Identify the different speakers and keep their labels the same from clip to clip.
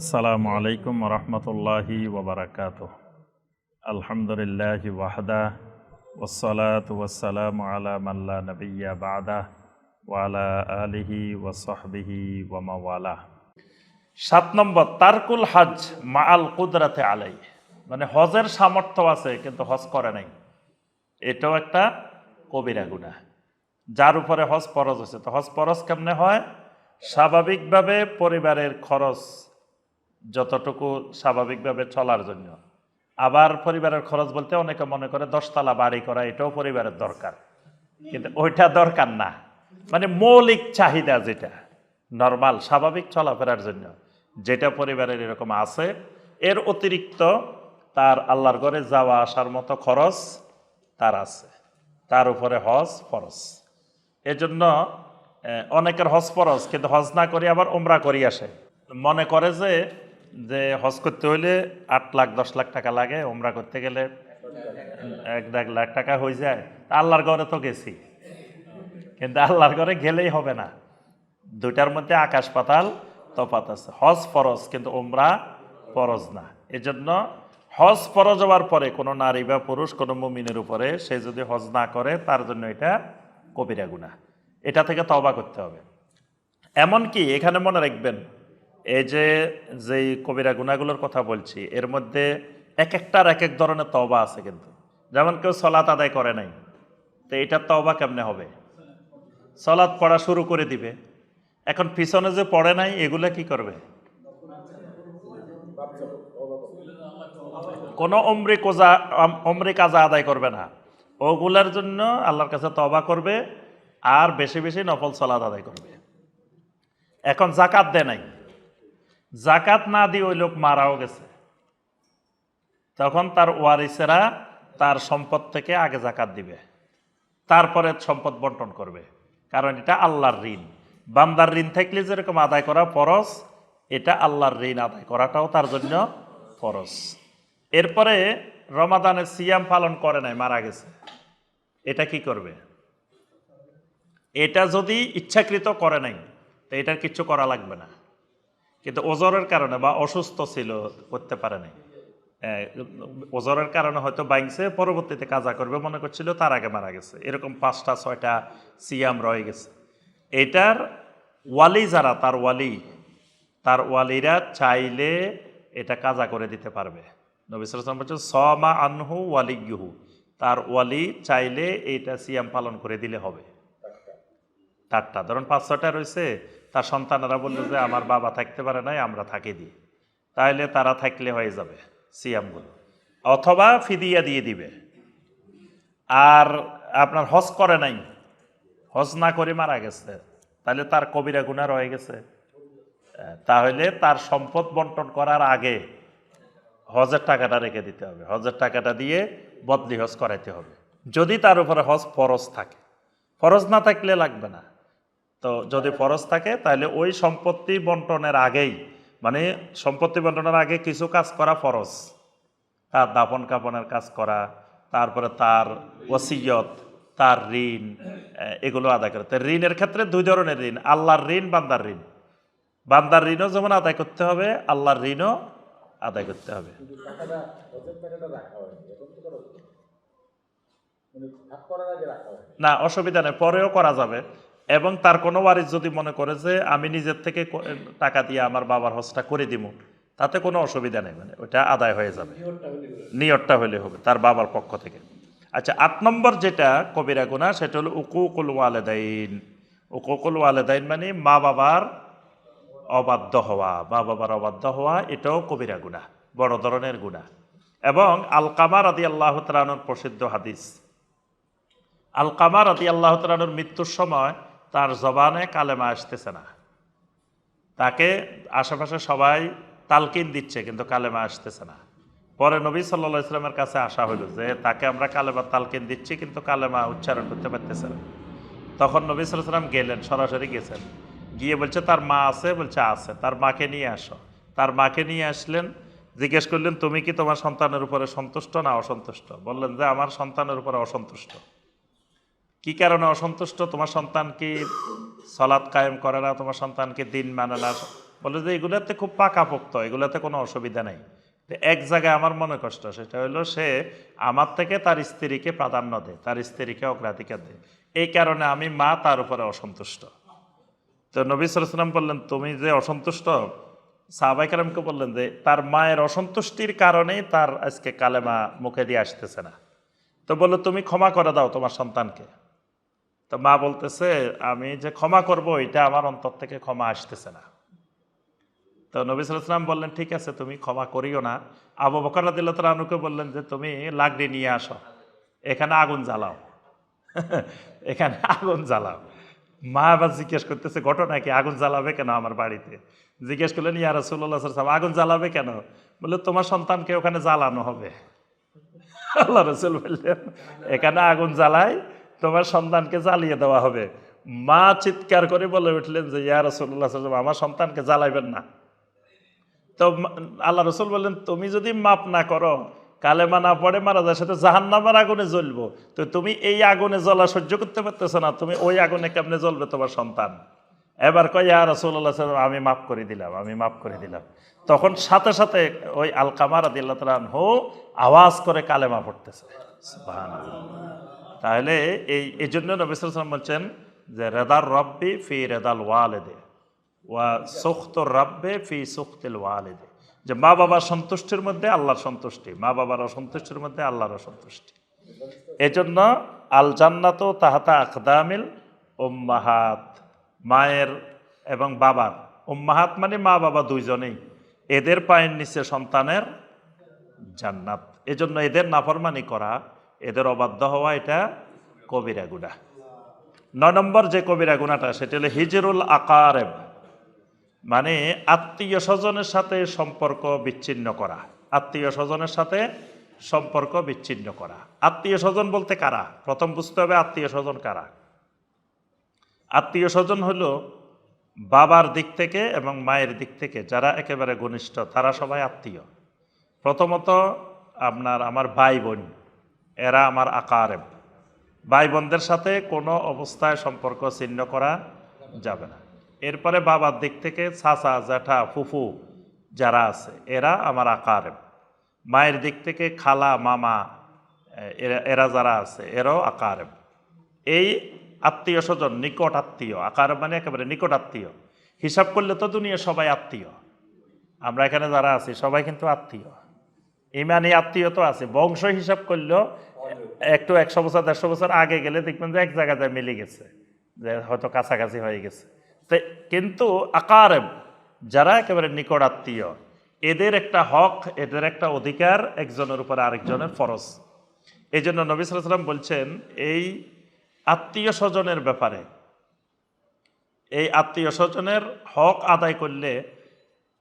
Speaker 1: আসসালামু আলাইকুম রহমতুল্লাহি ওবরাকাত আলহামদুলিল্লাহ ওয়াহদা ওসলাত ওয়াসালাম আলা মাল্লা নবিয়া বাদা ওয়ালা আলিহি ওয়াসহবিহি ওয়ামাওয়ালা সাত নম্বর, তারকুল হজ মা আল কুদরাতে আলাই মানে হজের সামর্থ্য আছে, কিন্তু হজ করে নাই। এটাও একটা কবিরা গুণা যার উপরে হজ ফরজ হয়েছে। তো হজ ফরজ কেমনে হয়? স্বাভাবিকভাবে পরিবারের খরচ যতটুকু স্বাভাবিকভাবে চলার জন্য। আবার পরিবারের খরচ বলতে অনেকে মনে করে দশতলা বাড়ি করা, এটাও পরিবারের দরকার। কিন্তু ওইটা দরকার না। মানে মৌলিক চাহিদা যেটা, নর্মাল, স্বাভাবিক চলাফেরার জন্য, যেটা পরিবারের এরকম আছে, এর অতিরিক্ত তার আল্লাহর ঘরে যাওয়া আসার মতো খরচ তার আছে। তার উপরে হজ ফরজ। এজন্য অনেকের হজ ফরজ, কিন্তু হজ না করে আবার ওমরা করি আসে। মনে করে যে যে হজ করতে হইলে আট লাখ, দশ লাখ টাকা লাগে ওমরা করতে গেলে এক দেড় লাখ টাকা হয়ে যায়। আল্লাহর ঘরে তো গেছি। কিন্তু আল্লাহর ঘরে গেলেই হবে না। দুইটার মধ্যে আকাশ পাতাল তফাত আছে। হজ ফরজ, কিন্তু ওমরা ফরজ না। এজন্য হজ ফরজ হওয়ার পরে কোনো নারী বা পুরুষ, কোনো মুমিনের উপরে সে যদি হজ না করে, তার জন্য এটা কবিরা গুণা এটা থেকে তবা করতে হবে। এমনকি এখানে মনে রাখবেন এই যে, যেই কবিরা গুণাগুলোর কথা বলছি, এর মধ্যে এক একটার এক এক ধরনের তবা আছে কিন্তু। যেমন কেউ সলাত আদায় করে নাই, তো এটার তবা কেমনে হবে? সলাৎ পড়া শুরু করে দিবে। এখন পিছনে যে পড়ে নাই, এগুলা কি করবে? কোনো অমরি কোজা অমরি কাজা আদায় করবে না। ওগুলার জন্য আল্লাহর কাছে তবা করবে, আর বেশি বেশি নফল সলাদ আদায় করবে। এখন জাকাত দেয় নাই। জাকাত না দিয়ে ওই লোক মারাও গেছে। তখন তার ওয়ারিসেরা তার সম্পদ থেকে আগে জাকাত দিবে। তারপরে সম্পদ বন্টন করবে। কারণ এটা আল্লাহর ঋণ। বান্দার ঋণ থাকলে যেরকম আদায় করা ফরজ, এটা আল্লাহর ঋণ আদায় করাটাও তার জন্য ফরজ। এরপরে রমাদানের সিয়াম পালন করে নাই, মারা গেছে। এটা কি করবে? এটা যদি ইচ্ছাকৃত করে নাই, তো এটার কিচ্ছু করা লাগবে না। কিন্তু ওজরের কারণে বা অসুস্থ ছিল করতে পারে নাই। আহ, ওজরের কারণে হয়তো বাইংছে পরবর্তীতে কাজা করবে মনে করছিল তার আগে মারা গেছে। এরকম পাঁচটা ছয়টা সিয়াম রয়ে গেছে। এটার ওয়ালি যারা তার ওয়ালি তার ওয়ালিরা চাইলে এটা কাজা করে দিতে পারবে। নবী সালাম বলছেন সমা আনহু ওয়ালিগুহু তার ওয়ালি চাইলে এইটা সিয়াম পালন করে দিলে হবে। তারটা ধরুন পাঁচ ছটা রয়েছে তার সন্তানেরা বলল যে, আমার বাবা থাকতে পারে নাই, আমরা থাকি দিই তাহলে তারা থাকলে হয়ে যাবে সিয়ামগুলো। অথবা ফিদিয়া দিয়ে দিবে। আর আপনার হজ করে নাই, হজ না করে মারা গেছে তাহলে তার কবিরা গুণা রয়ে গেছে। তাহলে তার সম্পদ বন্টন করার আগে হজের টাকাটা রেখে দিতে হবে। হজের টাকাটা দিয়ে বদলি হজ করাইতে হবে। যদি তার উপরে হজ ফরজ থাকে। ফরজ না থাকলে লাগবে না। তো যদি ফরজ থাকে তাহলে ওই সম্পত্তি বন্টনের আগেই মানে সম্পত্তি বন্টনের আগে কিছু কাজ করা ফরজ। তার দাপন কাপনের কাজ করা তারপরে তার ওসিয়ত তার ঋণ এগুলো আদায় করে। তো ঋণের ক্ষেত্রে দুই ধরনের ঋণ আল্লাহর ঋণ বান্দার ঋণ। বান্দার ঋণও যেমন আদায় করতে হবে আল্লাহর ঋণও আদায় করতে হবে।
Speaker 2: মানে
Speaker 1: না অসুবিধা নেই পরেও করা যাবে। এবং তার কোনো ওয়ারিস যদি মনে করে যে আমি নিজের থেকে টাকা দিয়ে আমার বাবার হজটা করে দিব তাতে কোনো অসুবিধা নেই মানে ওটা আদায় হয়ে যাবে। নিয়তটা হলে হবে। তার বাবার পক্ষ থেকে। আচ্ছা আট নম্বর যেটা কবিরা গুণা সেটা হলো উকুকুল ওয়ালেদাইন। উকুকুল ওয়ালেদাইন মানে মা বাবার অবাধ্য হওয়া মা বাবার অবাধ্য হওয়া এটাও কবিরা গুণা বড় ধরনের গুণা এবং আলকামার আদি আল্লাহ তালানোর প্রসিদ্ধ হাদিস। আলকামার আদি আল্লাহ তালানোর মৃত্যুর সময় তার জবানে কালেমা আসতেছে না। তাকে আশেপাশে সবাই তালকিন দিচ্ছে, কিন্তু কালেমা আসতেছে না। পরে নবী সাল্লা ইসলামের কাছে আসা হলো যে, তাকে আমরা কালেমা তালকিন দিচ্ছি, কিন্তু কালেমা উচ্চারণ করতে পারতেছে না। তখন নবী সাল্লাহ সাল্লাম গেলেন, সরাসরি গেছেন। গিয়ে বলছে, তার মা আছে? বলছে, আছে। তার মাকে নিয়ে আসো। তার মাকে নিয়ে আসলেন, জিজ্ঞেস করলেন, তুমি কি তোমার সন্তানের উপরে সন্তুষ্ট না অসন্তুষ্ট? বললেন যে, আমার সন্তানের উপরে অসন্তুষ্ট। কি কারণে অসন্তুষ্ট? তোমার সন্তান কি সলাৎ কায়েম করে না, তোমার সন্তানকে দিন মানে না। বলে যে এগুলাতে খুব পাকাপোক্ত, এগুলাতে কোনো অসুবিধা নেই। এক জায়গায় আমার মনে কষ্ট, সেটা হলো সে আমার থেকে তার স্ত্রীকে প্রাধান্য দেয়, তার স্ত্রীকে অগ্রাধিকার দেয়। এই কারণে আমি মা তার উপরে অসন্তুষ্ট। তো নবী সালাম বললেন, তুমি যে অসন্তুষ্ট? সাহাবাই কালামকে বললেন যে, তার মায়ের অসন্তুষ্টির কারণেই তার আজকে কালেমা মুখে দিয়ে আসতেছে না। তো বলল, তুমি ক্ষমা করে দাও তোমার সন্তানকে। তো মা বলতেছে, আমি যে ক্ষমা করব, এটা আমার অন্তর থেকে ক্ষমা আসতেছে না। তো নবী সালাম বললেন, ঠিক আছে, তুমি ক্ষমা করিও না। আবু বকর রাদিল্লাহ আনুকে বললেন যে, তুমি লাকড়ি নিয়ে আসো, এখানে আগুন জ্বালাও। এখানে আগুন জ্বালাও। মা আবার জিজ্ঞেস করতেছে, ঘটনা কি? আগুন জ্বালাবে কেন আমার বাড়িতে? জিজ্ঞেস করলেন, ইয়া রসুল্লাহ সাল্লাম আগুন জ্বালাবে কেন? বলে তোমার সন্তানকে ওখানে জ্বালানো হবে। আল্লাহ রসুল বললেন, এখানে আগুন জ্বালায় তোমার সন্তানকে জ্বালিয়ে দেওয়া হবে। মা চিৎকার করে বলে উঠলেন যে, ইয়া রসুল্লাহ আমার সন্তানকে জ্বালাইবেন না। তো আল্লাহ রসুল বললেন, তুমি যদি মাপ না করো, কালেমা না পড়ে মারা যায়, সেটা জাহান্নামের আগুনে জ্বলবো। তো তুমি এই আগুনে জ্বলা সহ্য করতে পারতেছো না, তুমি ওই আগুনে কেমনে জ্বলবে তোমার সন্তান? এবার কয়, ইয়া রসুল্লাহ সাল্লাম আমি মাফ করে দিলাম, আমি মাফ করে দিলাম। তখন সাথে সাথে ওই আল কামার আদিল্লাহ তালান হো আওয়াজ করে কালেমা পড়তেছে। তাহলে এই এই জন্য নবিসাম বলছেন যে রেদার রব্বি ফি রেদাল ওয়ালেদে ওয়া সুখত রাব্বে ফি সুখতিল ওয়ালেদে। যে মা বাবার সন্তুষ্টির মধ্যে আল্লাহর সন্তুষ্টি, মা বাবার অসন্তুষ্টির মধ্যে আল্লাহর অসন্তুষ্টি। এজন্য আল জান্নাত তাহাতা আকদামিল উম্মাহাত, মায়ের এবং বাবার। উম্মাহাত মানে মা বাবা দুইজনেই। এদের পায়ের নিচে সন্তানের জান্নাত। এজন্য এদের নাফরমানি করা এদের অবাধ্য হওয়া এটা কবিরা গুণা। নয় নম্বর যে কবিরা গুণাটা, সেটা হলো হিজরুল আকারেব। মানে আত্মীয় স্বজনের সাথে সম্পর্ক বিচ্ছিন্ন করা। আত্মীয় স্বজনের সাথে সম্পর্ক বিচ্ছিন্ন করা। আত্মীয় স্বজন বলতে কারা? প্রথম বুঝতে হবে আত্মীয় স্বজন কারা। আত্মীয় স্বজন হলো বাবার দিক থেকে এবং মায়ের দিক থেকে, যারা একেবারে ঘনিষ্ঠ, তারা সবাই আত্মীয়। প্রথমত আপনার আমার ভাই বোন। এরা আমার আকারেব। ভাই বোনদের সাথে কোনো অবস্থায় সম্পর্ক ছিন্ন করা যাবে না। এরপরে বাবার দিক থেকে চাচা, জ্যাঠা, ফুফু যারা আছে, এরা আমার আকারেব। মায়ের দিক থেকে খালা, মামা এরা যারা আছে, এরাও আকারেব। এই আত্মীয় স্বজন, নিকট আত্মীয় আকার মানে একেবারে নিকট আত্মীয়। হিসাব করলে তো দুনিয়া সবাই আত্মীয়। আমরা এখানে যারা আছি, সবাই কিন্তু আত্মীয়। ইমানি আত্মীয় তো আছে। বংশ হিসাব করলেও একটু একশো বছর, দেড়শো বছর আগে গেলে দেখবেন যে এক জায়গায় যায় মিলে গেছে, যে হয়তো কাছাকাছি হয়ে গেছে। তো, কিন্তু আকারেব, যারা একেবারে নিকট আত্মীয়, এদের একটা হক, এদের একটা অধিকার একজনের উপরে আরেকজনের ফরজ। এই জন্য নবী সাল্লাম বলছেন, এই আত্মীয় স্বজনের ব্যাপারে, এই আত্মীয় স্বজনের হক আদায় করলে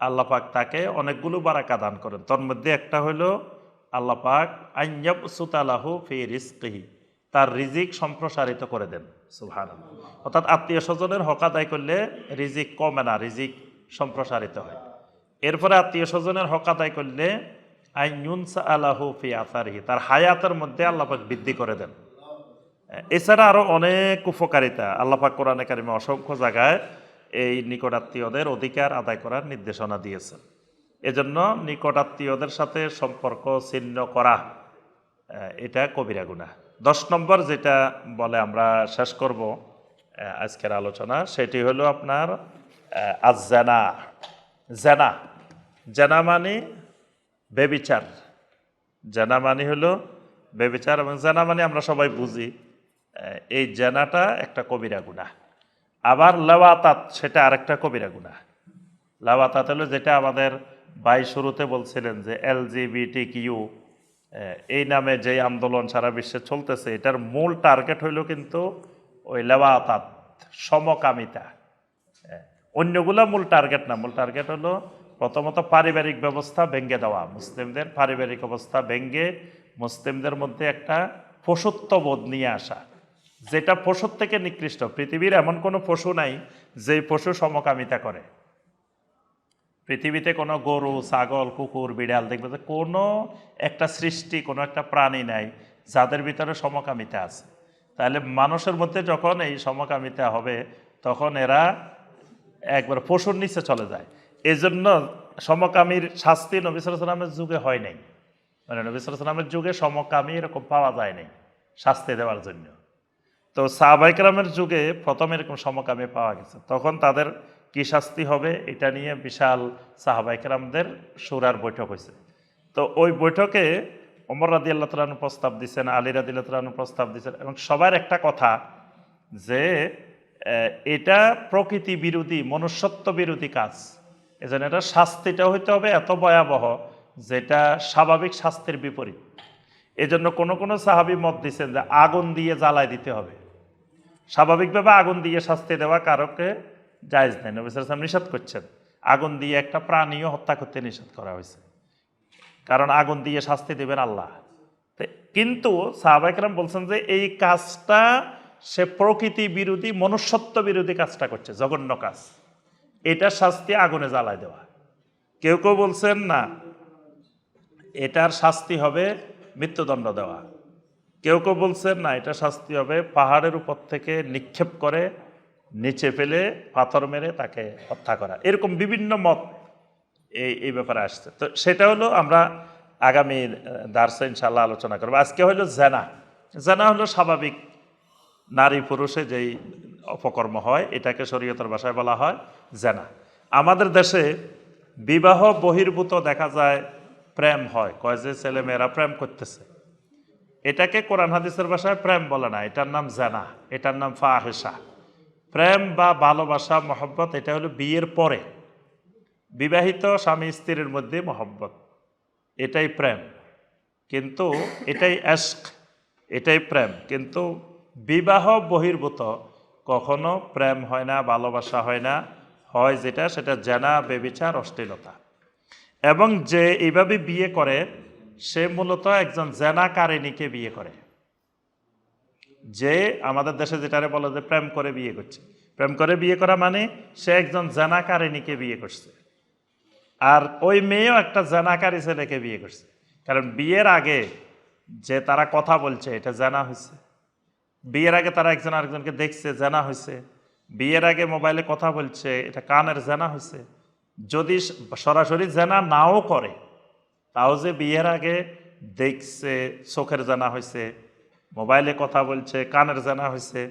Speaker 1: আল্লাহ পাক তাকে অনেকগুলো বারাকা দান করেন। তোর মধ্যে একটা হলো আল্লাহ পাক আইয়াব সুতালাহু ফি রিস্কিহি তার রিজিক সম্প্রসারিত করে দেন। সুভান অর্থাৎ আত্মীয় স্বজনের হক আদায় করলে রিজিক কমে না, রিজিক সম্প্রসারিত হয়। এরপরে আত্মীয় স্বজনের হক আদায় করলে আইনুনসা আলাহু ফি আসারিহি, তার হায়াতের মধ্যে আল্লাহ পাক বৃদ্ধি করে দেন। এছাড়া আরও অনেক উপকারিতা আল্লাপাক কোরআনে কারিমে অসংখ্য জায়গায় এই নিকটাত্মীয়দের অধিকার আদায় করার নির্দেশনা দিয়েছেন। এজন্য নিকটাত্মীয়দের সাথে সম্পর্ক ছিন্ন করা এটা কবিরা গুণা দশ নম্বর যেটা বলে আমরা শেষ করব আজকের আলোচনা সেটি হলো আপনার আহ, আজ জেনা জেনা জেনা মানে বেবিচার। জেনা মানে হলো বেবিচার এবং জেনা মানে আমরা সবাই বুঝি এই জেনাটা একটা কবিরা গুণা আবার লেওয়াতাত, সেটা আরেকটা কবিরা গুণা লেওয়াতাত হলো যেটা আমাদের ভাই শুরুতে বলছিলেন যে এলজিবিটি কিউ এই নামে যে আন্দোলন সারা বিশ্বে চলতেছে, এটার মূল টার্গেট হইল কিন্তু ওই লেওয়াতাত, সমকামিতা। অন্যগুলো মূল টার্গেট না, মূল টার্গেট হলো প্রথমত পারিবারিক ব্যবস্থা ভেঙে দেওয়া। মুসলিমদের পারিবারিক অবস্থা ভেঙে মুসলিমদের মধ্যে একটা পশুত্ববোধ নিয়ে আসা। যেটা পশুর থেকে নিকৃষ্ট। পৃথিবীর এমন কোনো পশু নাই যে পশু সমকামিতা করে। পৃথিবীতে কোনো গরু, ছাগল, কুকুর, বিড়াল দেখবে যে কোনো একটা সৃষ্টি, কোনো একটা প্রাণী নাই যাদের ভিতরে সমকামিতা আছে। তাহলে মানুষের মধ্যে যখন এই সমকামিতা হবে, তখন এরা একবার পশুর নিচে চলে যায়। এই জন্য সমকামীর শাস্তি নবী সালামের যুগে হয় নাই। মানে নবী সালামের যুগে সমকামী এরকম পাওয়া যায় নাই শাস্তি দেওয়ার জন্য। তো সাহবাইকরামের যুগে প্রথম এরকম সমকামী পাওয়া গেছে। তখন তাদের কি শাস্তি হবে এটা নিয়ে বিশাল সাহাবাইকরামদের সুরার বৈঠক হয়েছে। তো ওই বৈঠকে অমর রাদি আল্লাহ প্রস্তাব দিচ্ছেন আলী রাদি আল্লাহ প্রস্তাব দিচ্ছেন এবং সবার একটা কথা যে এটা প্রকৃতি বিরোধী, মনুষ্যত্ব বিরোধী কাজ। এজন্য এটা শাস্তিটা হইতে হবে এত ভয়াবহ যেটা স্বাভাবিক শাস্তির বিপরীত। এজন্য কোনো কোনো সাহাবি মত দিচ্ছেন যে আগুন দিয়ে জ্বালায় দিতে হবে। স্বাভাবিকভাবে আগুন দিয়ে শাস্তি দেওয়া কারোকে জায়জ নেই। নবী সালাম নিষেধ করছেন। আগুন দিয়ে একটা প্রাণীও হত্যা করতে নিষেধ করা হয়েছে। কারণ আগুন দিয়ে শাস্তি দেবেন আল্লাহ। কিন্তু সাহাবাইকরাম বলছেন যে এই কাজটা সে প্রকৃতি বিরোধী, মনুষ্যত্ব বিরোধী কাজটা করছে, জঘন্য কাজ। এটার শাস্তি আগুনে জ্বালায় দেওয়া। কেউ কেউ বলছেন না, এটার শাস্তি হবে মৃত্যুদণ্ড দেওয়া। কেউ কেউ বলছেন, না, এটা শাস্তি হবে। পাহাড়ের উপর থেকে নিক্ষেপ করে নিচে ফেলে পাথর মেরে তাকে হত্যা করা। এরকম বিভিন্ন মত এই এই ব্যাপারে আসছে। তো সেটা হলো আমরা আগামী দার্সে ইনশাল্লাহ আলোচনা করব। আজকে হলো জেনা। জেনা হলো স্বাভাবিক নারী পুরুষে যেই অপকর্ম হয়, এটাকে শরীয়তের ভাষায় বলা হয় জেনা। আমাদের দেশে বিবাহ বহির্ভূত দেখা যায় প্রেম হয়। কয় যে ছেলে মেয়েরা প্রেম করতেছে। এটাকে কোরআন হাদিসের ভাষায় প্রেম বলে না, এটার নাম জানা, এটার নাম ফাহেসা প্রেম বা ভালোবাসা, মহব্বত, এটা হলো বিয়ের পরে। বিবাহিত স্বামী স্ত্রীর মধ্যে মহব্বত, এটাই প্রেম। কিন্তু এটাই অ্যাস্ক এটাই প্রেম। কিন্তু বিবাহ বহির্ভূত, কখনো প্রেম হয় না, ভালোবাসা হয় না, হয় যেটা, সেটা জানা, বেবিচার, অশ্লীলতা। এবং যে এইভাবে বিয়ে করে সে মূলত একজন জেনাকারিনীকে বিয়ে করে। যে আমাদের দেশে যেটারে বলে যে প্রেম করে বিয়ে করছে। প্রেম করে বিয়ে করা মানে সে একজন জেনাকারিনীকে বিয়ে করছে। আর ওই মেয়েও একটা জেনাকারী ছেলেকে বিয়ে করছে। কারণ বিয়ের আগে যে তারা কথা বলছে, এটা জানা হয়েছে বিয়ের আগে তারা একজন আরেকজনকে দেখছে, জানা হয়েছে বিয়ের আগে মোবাইলে কথা বলছে, এটা কানের জানা হয়েছে যদি সরাসরি জানা নাও করে তাও যে বিয়ের আগে দেখছে, চোখের জানা হয়েছে মোবাইলে কথা বলছে, কানের জানা হয়েছে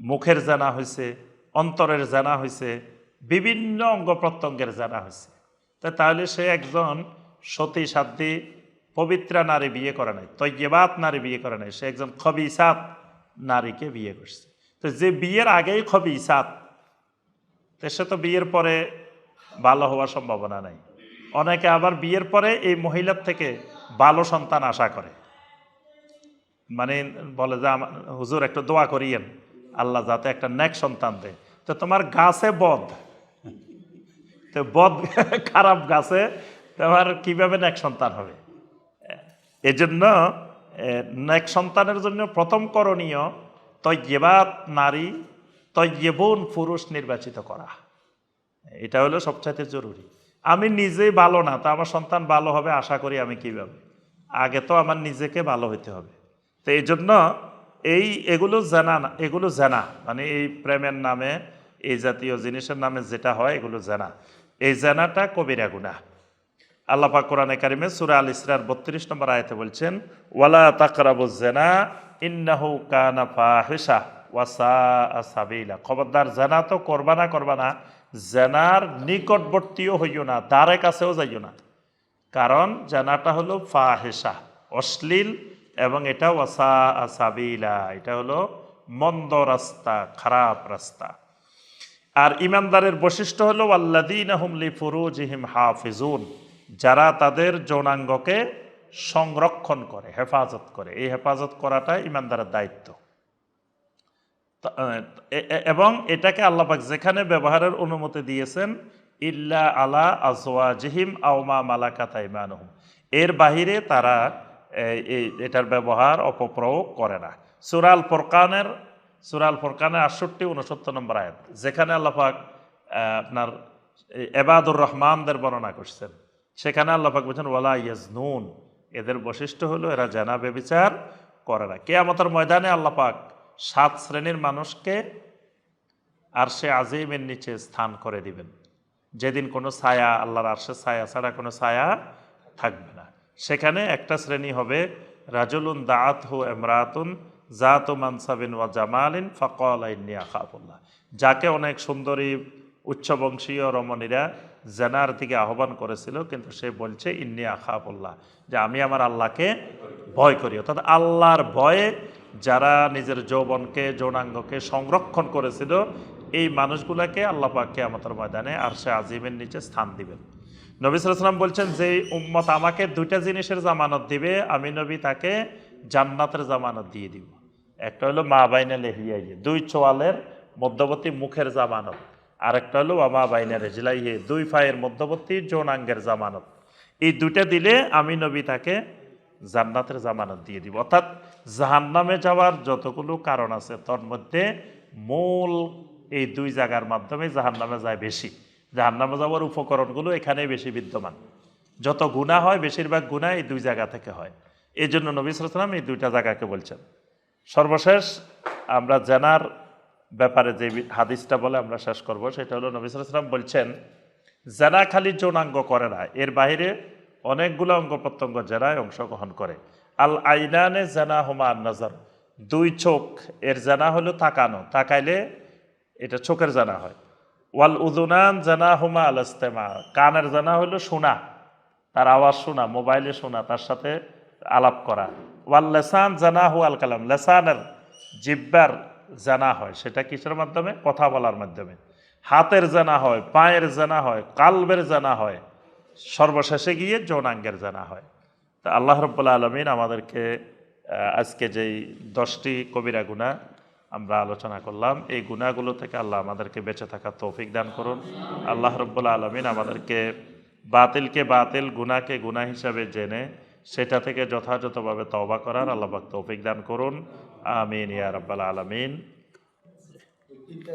Speaker 1: মুখের জানা হয়েছে অন্তরের জানা হয়েছে বিভিন্ন অঙ্গ প্রত্যঙ্গের জানা হয়েছে তা তাহলে সে একজন সতী, সাধ্যী, পবিত্রা নারী বিয়ে করে নাই তৈবাত নারী বিয়ে করে নাই, সে একজন খবি খবিসাত নারীকে বিয়ে করছে। তো যে বিয়ের আগেই খবিসাত সে তো বিয়ের পরে ভালো হওয়ার সম্ভাবনা নাই। অনেকে আবার বিয়ের পরে এই মহিলার থেকে ভালো সন্তান আশা করে। মানে বলে যে, আমার, হুজুর, একটু দোয়া করিয়েন। আল্লাহ যাতে একটা নেক সন্তান দেয়। তো তোমার গাছে বদ। তো বদ খারাপ গাছে তোমার কীভাবে নেক সন্তান হবে? এজন্য নেক সন্তানের জন্য প্রথম করণীয় তৈবাত নারী তৈবন পুরুষ নির্বাচিত করা। এটা হলো সবচাইতে জরুরি। আমি নিজেই ভালো না, তো আমার সন্তান ভালো হবে, আশা করি আমি কীভাবে? আগে তো আমার নিজেকে ভালো হইতে হবে। তো এই জন্য এই এগুলো জানা না, এগুলো জানা মানে এই প্রেমের নামে, এই জাতীয় জিনিসের নামে যেটা হয়, এগুলো জানা। এই জানাটা কবিরা গুনাহ। আল্লাহ পাক কোরআনে কারিমে সূরা আল ইসরার বত্রিশ নম্বর আয়াতে বলছেন, ওয়ালা তাকরাবু জেনা ইন্নাহু কানা ফাহিশা ওয়াসা সাবিলা। খবরদার জানা তো করবা না করবা না জেনার নিকটবর্তীও হইও না দ্বারে কাছেও যাইও না। কারণ জানাটা হলো ফাহেসা অশ্লীল এবং এটা ওয়াসা সাবিলা, এটা হলো মন্দ রাস্তা, খারাপ রাস্তা। আর ইমানদারের বৈশিষ্ট্য হলো আল্লাদিন হুমলি ফুরুজিহিম হাফিজুন, যারা তাদের যৌনাঙ্গকে সংরক্ষণ করে, হেফাজত করে। এই হেফাজত করাটা ইমানদারের দায়িত্ব। এবং এটাকে আল্লাপাক যেখানে ব্যবহারের অনুমতি দিয়েছেন, ইল্লা আলা আজওয়া জিহিম আওমা মালাকাতা ইমানহুম এর বাহিরে তারা এটার ব্যবহার অপপ্রয়োগ করে না। সুরাল ফোরকানের সুরাল ফোরকানের আটষট্টি উনসত্তর নম্বর আয়াত, যেখানে আল্লাপাক আপনার এবাদুর রহমানদের বর্ণনা করছেন। সেখানে আল্লাপাক বলছেন, ওয়ালা ইয়াজনুন। এদের বৈশিষ্ট্য হলো এরা জানা বেবিচার করে না। কেয়ামতের ময়দানে আল্লাপাক সাত শ্রেণির মানুষকে আর সে আজিমের নিচে স্থান করে দিবেন। যেদিন কোনো ছায়া, আল্লাহর আরশের ছায়া ছাড়া কোনো ছায়া থাকবে না। সেখানে একটা শ্রেণি হবে, রাজুলুন দাঁত হু এমরাতুন জাত মানসাবিন ওয়া জামালিন ফকল আইনি যাকে অনেক সুন্দরী, উচ্চবংশীয় রমণীরা জেনার দিকে আহ্বান করেছিল, কিন্তু সে বলছে, ইন্নি আখাফুল্লাহ, যে আমি আমার আল্লাহকে ভয় করি। অর্থাৎ আল্লাহর ভয়ে যারা নিজের যৌবনকে, যৌনাঙ্গকে সংরক্ষণ করেছিল, এই মানুষগুলাকে আল্লাহ পাককে আমাদের ময়দানে আর সে আজিমের নিচে স্থান দিবেন। নবী সাল্লাম বলছেন যে উম্মত আমাকে দুইটা জিনিসের জামানত দিবে, আমি নবী তাকে জান্নাতের জামানত দিয়ে দিব। একটা হলো মা বাইনা লেহিয়াইয়ে দুই চোয়ালের মধ্যবর্তী মুখের জামানত। আরেকটা হলো মা বাইনা রেজলাইয়ে দুই পায়ের মধ্যবর্তী যৌনাঙ্গের জামানত। এই দুইটা দিলে আমি নবী তাকে জান্নাতের জামানত দিয়ে দিব। অর্থাৎ জাহান্নামে যাওয়ার যতগুলো কারণ আছে, তার মধ্যে মূল এই দুই জায়গার মাধ্যমে জাহান্নামে যায় বেশি। জাহান্নামে যাওয়ার উপকরণগুলো এখানে বেশি বিদ্যমান। যত গুণা হয়, বেশিরভাগ গুণা এই দুই জায়গা থেকে হয়। এই জন্য নবী সালাম এই দুইটা জায়গাকে বলছেন। সর্বশেষ আমরা জেনার ব্যাপারে যে হাদিসটা বলে আমরা শেষ করব, সেটা হলো নবী সালাম বলছেন, জেনা খালি যৌনাঙ্গ করে না। এর বাইরে অনেকগুলো অঙ্গ প্রত্যঙ্গ জেনায় অংশগ্রহণ করে। আল আইনানে জেনা হুমা নজর। দুই চোখ, এর জানা হলো তাকানো। তাকাইলে এটা চোখের জানা হয়। ওয়াল উদুনান জানা হুমা আল ইস্তেমা। কানের জানা হলো শোনা। তার আওয়াজ শোনা, মোবাইলে শোনা, তার সাথে আলাপ করা। ওয়াল লেসান জানা হু আল কালাম। লেসানের জিব্বার জানা হয়। সেটা কিসের মাধ্যমে? কথা বলার মাধ্যমে। হাতের জানা হয়, পায়ের জানা হয়, কালবের জানা হয়। সর্বশেষে গিয়ে যৌনাঙ্গের জানা হয়। তা আল্লাহ রব্বুল্লা আলমিন আমাদেরকে আজকে যেই দশটি কবিরা গুণা আমরা আলোচনা করলাম এই গুণাগুলো থেকে আল্লাহ আমাদেরকে বেঁচে থাকার তৌফিক দান করুন। আল্লাহ রব্বুল্লা আলমিন আমাদেরকে বাতিলকে বাতিল গুনাহকে গুনাহ হিসাবে জেনে সেটা থেকে যথাযথভাবে তওবা করার আল্লাহ পাক তৌফিক দান করুন। আমিন ইয়া রাব্বাল আলামিন।
Speaker 2: তিনটা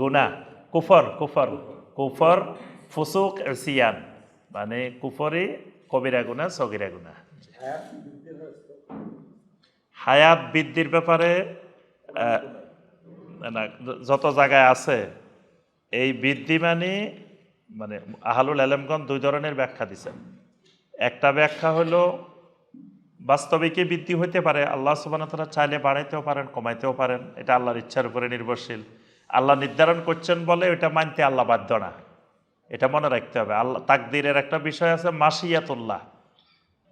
Speaker 1: গুনা কুফর কুফর কুফর ফুসুক সিয়ান মানে কুফরি কবিরা গুনা সগিরা গুনা
Speaker 2: হায়াত বৃদ্ধি
Speaker 1: বৃদ্ধির ব্যাপারে না, যত জায়গায় আছে, এই বৃদ্ধি মানে মানে আহালুল আলমগণ দুই ধরনের ব্যাখ্যা দিচ্ছেন একটা ব্যাখ্যা হলো বাস্তবিকই বৃদ্ধি হইতে পারে, আল্লাহ সুবান চাইলে বাড়াইতেও পারেন, কমাইতেও পারেন, এটা আল্লাহর ইচ্ছার উপরে নির্ভরশীল। আল্লাহ নির্ধারণ করছেন বলে ওইটা মানতে আল্লাহ বাধ্য না। এটা মনে রাখতে হবে। আল্লাহ, তাকদিরের একটা বিষয় আছে মাসিয়াতুল্লাহ।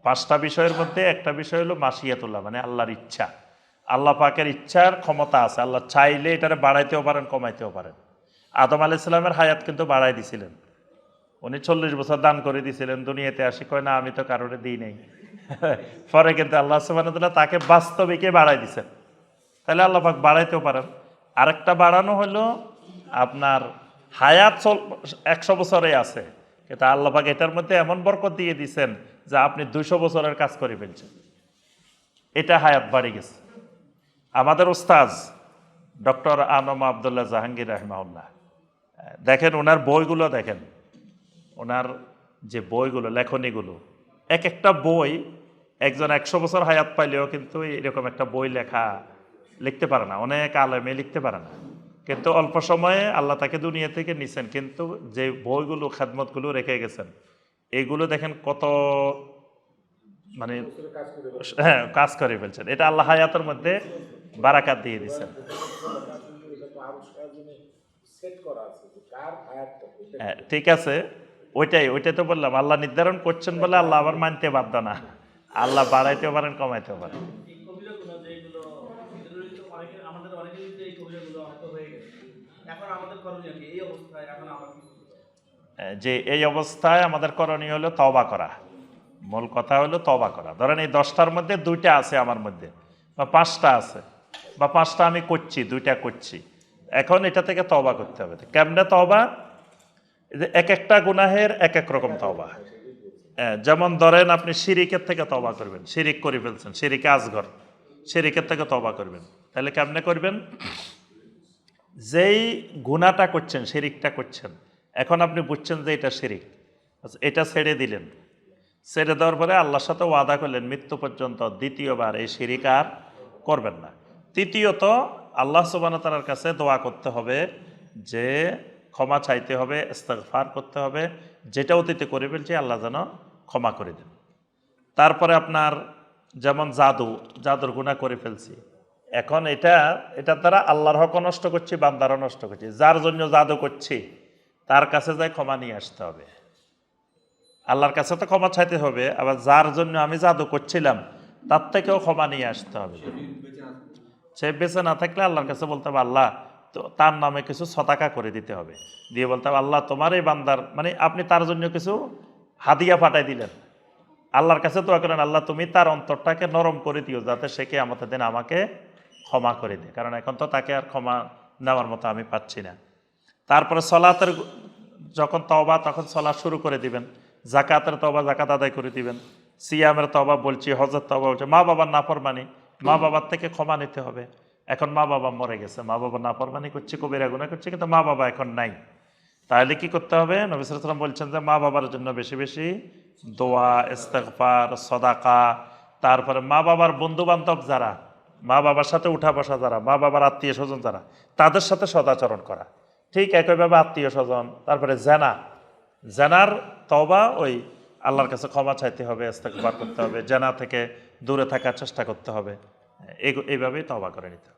Speaker 1: পাঁচটা বিষয়ের মধ্যে একটা বিষয় হলো মাসিয়াতুল্লাহ মানে আল্লাহর ইচ্ছা। আল্লাহ পাকের ইচ্ছার ক্ষমতা আছে। আল্লাহ চাইলে এটারে বাড়াইতেও পারেন, কমাইতেও পারেন। আদম আলি ইসলামের হায়াত কিন্তু বাড়াই দিছিলেন। উনি চল্লিশ বছর দান করে দিয়েছিলেন দুনিয়াতে আসি কয়, না, আমি তো কারোরে দিই নেই। পরে কিন্তু আল্লাহ সুবাহতুল্লাহ তাকে বাস্তবিকে বাড়াই দিছেন। তাহলে আল্লাহ পাক বাড়াইতেও পারেন। আরেকটা বাড়ানো হলো আপনার হায়াত চল একশো বছরে আছে। কিন্তু আল্লাহ পাক এটার মধ্যে এমন বরকত দিয়ে দিছেন যে আপনি দুশো বছরের কাজ করে ফেলছেন। এটা হায়াত বাড়ি গেছে। আমাদের ওস্তাজ ডক্টর আনম আবদুল্লাহ জাহাঙ্গীর রহমাউল্লাহ দেখেন ওনার বইগুলো দেখেন। ওনার যে বইগুলো, লেখনীগুলো, এক একটা বই একজন একশো বছর হায়াত পাইলেও কিন্তু এরকম একটা বই লেখা লিখতে পারে না অনেক আলেমে লিখতে পারে না। কিন্তু অল্প সময়ে আল্লাহ তাকে দুনিয়া থেকে নিছেন কিন্তু যে বইগুলো খেদমতগুলো রেখে গেছেন এগুলো দেখেন কত মানে হ্যাঁ কাজ করে ফেলছেন। এটা আল্লাহ হায়াতের মধ্যে বারাকাত দিয়ে দিচ্ছেন হ্যাঁ, ঠিক আছে ওইটাই ওইটাই তো বললাম আল্লাহ নির্ধারণ করছেন বলে আল্লাহ আবার মানতে বাধ্য না। আল্লাহ বাড়াইতেও পারেন কমাইতেও পারেন
Speaker 3: এই কবিরাগুলো যেগুলো এগুলোই তো অনেকে আমাদের অনেকেরই তো এই কবিরাগুলো হয়তো হয়ে গেছে এখন আমাদের
Speaker 1: যে এই অবস্থায় আমাদের করণীয় হলো তবা করা। মূল কথা হলো তবা করা। ধরেন এই দশটার মধ্যে দুইটা আছে আমার মধ্যে, বা পাঁচটা আছে, বা পাঁচটা আমি করছি, দুইটা করছি। এখন এটা থেকে তবা করতে হবে। কেমনে তবা এক একটা গুনাহের এক এক রকম তবা যেমন ধরেন আপনি শিরিকের থেকে তবা করবেন। শিরিক করে ফেলছেন, শিরিকে আজগর। শিরিকের থেকে তবা করবেন। তাহলে কেমনে করবেন? যেই গুণাটা করছেন শিরিকটা করছেন এখন আপনি বুঝছেন যে এটা শিরিক। আচ্ছা, এটা ছেড়ে দিলেন। ছেড়ে দেওয়ার পরে আল্লাহর সাথে ওয়াদা করলেন মৃত্যু পর্যন্ত দ্বিতীয়বার এই শিরিক আর করবেন না। তৃতীয়ত আল্লাহ সুবানতালার কাছে দোয়া করতে হবে যে ক্ষমা চাইতে হবে ইস্তেগফার করতে হবে যেটা অতীতে করে ফেলছি আল্লাহ যেন ক্ষমা করে দেন। তারপরে আপনার যেমন জাদু জাদুর গুণা করে ফেলছি এখন এটা এটার দ্বারা আল্লাহর হক নষ্ট করছি বান্দারও নষ্ট করছি। যার জন্য জাদু করছি তার কাছে যাই ক্ষমা নিয়ে আসতে হবে। আল্লাহর কাছে তো ক্ষমা চাইতে হবে আবার যার জন্য আমি জাদু করছিলাম তার থেকেও ক্ষমা নিয়ে আসতে হবে। সে বেঁচে না থাকলে আল্লাহর কাছে বলতে হবে আল্লাহ তো তার নামে কিছু শতাকা করে দিতে হবে। দিয়ে বলতে হবে আল্লাহ তোমার এই বান্দার মানে আপনি তার জন্য কিছু হাদিয়া পাঠাই দিলেন। আল্লাহর কাছে তো করেন আল্লাহ তুমি তার অন্তরটাকে নরম করে দিও যাতে সে কি আমাদের দিন আমাকে ক্ষমা করে দেয় কারণ এখন তো তাকে আর ক্ষমা নেওয়ার মতো আমি পাচ্ছি না। তারপরে সলাতের যখন তবা তখন সলা শুরু করে দিবেন। জাকাতের তবা জাকাত আদায় করে দিবেন। সিয়ামের তবা বলছি হজের তবা বলছি, মা বাবার নাফরমানি। মা বাবার থেকে ক্ষমা নিতে হবে। এখন মা বাবা মরে গেছে। মা বাবা নাফরমানি করছে, কবিরা গুণা করছে, কিন্তু মা বাবা এখন নাই। তাহলে কি করতে হবে? নবিসাম বলছেন যে, মা বাবার জন্য বেশি বেশি দোয়া ইস্তেকফার সদাকা। তারপরে মা বাবার বন্ধু বান্ধব যারা মা বাবার সাথে উঠা বসা যারা, মা বাবার আত্মীয় স্বজন যারা, তাদের সাথে সদাচরণ করা। ঠিক একইভাবে আত্মীয় স্বজন, তারপরে জেনা। জেনার তবা ওই আল্লাহর কাছে ক্ষমা চাইতে হবে ইস্তেকবার করতে হবে, জেনা থেকে দূরে থাকার চেষ্টা করতে হবে। এই এইভাবেই তবা করে নিতে হবে।